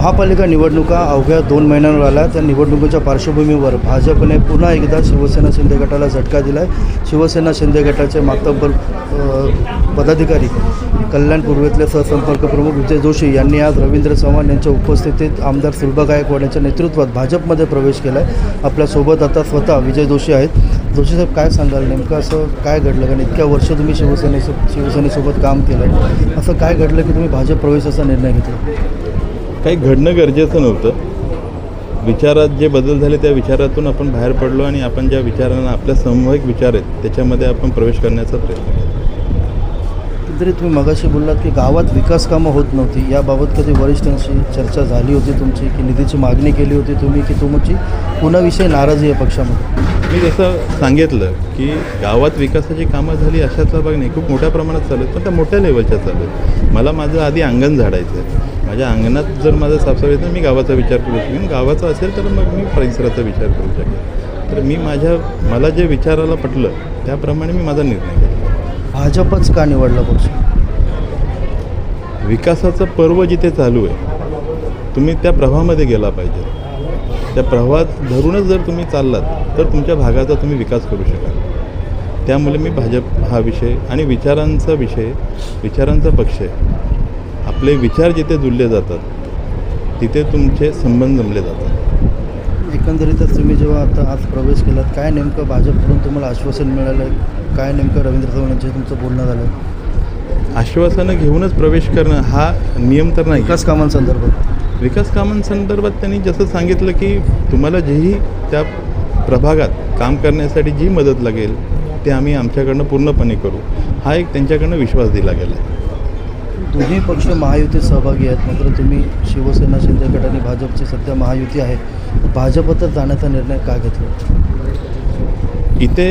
महापालिका निवडणुका अवघ्या दोन महिन्यांवर आल्या त्या निवडणुकीच्या पार्श्वभूमीवर भाजपने पुन्हा एकदा शिवसेना शिंदे गटाला झटका दिला आहे शिवसेना शिंदे गटाचे मातब्बर पदाधिकारी कल्याण पूर्वेतले सहसंपर्क प्रमुख विजय जोशी यांनी आज रवींद्र चव्हाण यांच्या उपस्थितीत आमदार सुलभा गायकवाड यांच्या नेतृत्वात भाजपमध्ये प्रवेश केला आहे आपल्यासोबत आता स्वतः विजय जोशी आहेत. जोशी साहेब काय सांगाल? नेमकं असं काय घडलं? कारण इतक्या वर्ष तुम्ही शिवसेनेसो शिवसेनेसोबत काम केलं आहे असं काय घडलं की तुम्ही भाजप प्रवेशाचा निर्णय घेतला? काही घडणं गरजेचं नव्हतं. विचारात जे बदल झाले त्या विचारातून आपण बाहेर पडलो आणि आपण ज्या विचारांना आपल्या समूहिक विचार आहेत त्याच्यामध्ये आपण प्रवेश करण्याचा प्रयत्न केला. तरी तुम्ही मगाशी बोललात की गावात विकास कामं होत नव्हती. याबाबत कधी वरिष्ठांशी चर्चा झाली होती तुमची की निधीची मागणी केली होती तुम्ही की तुमची कुणाविषयी नाराजी आहे पक्षामध्ये? मी जसं सांगितलं की गावात विकासाची कामं झाली अशातला भाग नाही. खूप मोठ्या प्रमाणात चालू आहेत पण त्या मोठ्या लेवलच्या चालू आहेत. मला माझं आधी अंगण झाडायचं आहे. माझ्या अंगणात जर माझं साफसफाई तर मी गावाचा विचार करू शकेन गावाचा असेल तर मग मी परिसराचा विचार करू शकेन तर मी माझ्या मला जे विचाराला पटलं त्याप्रमाणे मी माझा निर्णय घेतला. भाजपच का निवडला पक्ष विकासाचं पर्व जिथे चालू आहे तुम्ही त्या प्रवाहामध्ये गेला पाहिजे. त्या प्रवाहात धरूनच जर तुम्ही चाललात तर तुमच्या भागाचा तुम्ही विकास करू शकाल. त्यामुळे मी भाजप हा विषय आणि विचारांचा विषय विचारांचा पक्ष आहे. आपले विचार जिथे जुळले जातात तिथे तुमचे संबंध जमले जातात. एकंदरीतच तुम्ही जेव्हा आता आज प्रवेश केलात काय नेमकं भाजपकडून तुम्हाला आश्वासन मिळालं? काय नेमकं रवींद्र चव्हाण यांच्याशी तुमचं बोलणं झालं? आश्वासनं घेऊनच प्रवेश करणं हा नियम तर नाही. विकास कामांसंदर्भात. विकास कामांसंदर्भात त्यांनी जसं सांगितलं की तुम्हाला जेही त्या प्रभागात काम करण्यासाठी जी मदत लागेल ते आम्ही आमच्याकडनं पूर्णपणे करू. हा एक त्यांच्याकडनं विश्वास दिला गेला. दोन्ही पक्ष महायुतीत सहभागी आहेत मात्र तुम्ही शिवसेना शिंदे गट आणि भाजपची सध्या महायुती आहे भाजपतच जाण्याचा निर्णय का घेतला? इथे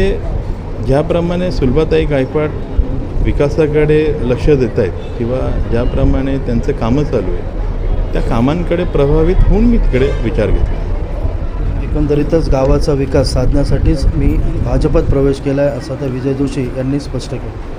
ज्याप्रमाणे सुलभाताई गायकवाड विकासाकडे लक्ष देत आहेत किंवा ज्याप्रमाणे त्यांचं कामं चालू आहे त्या कामांकडे प्रभावित होऊन मी तिकडे विचार घेतला. एकंदरीतच गावाचा विकास साधण्यासाठीच मी भाजपात प्रवेश केला आहे असं आता विजय जोशी यांनी स्पष्ट केलं.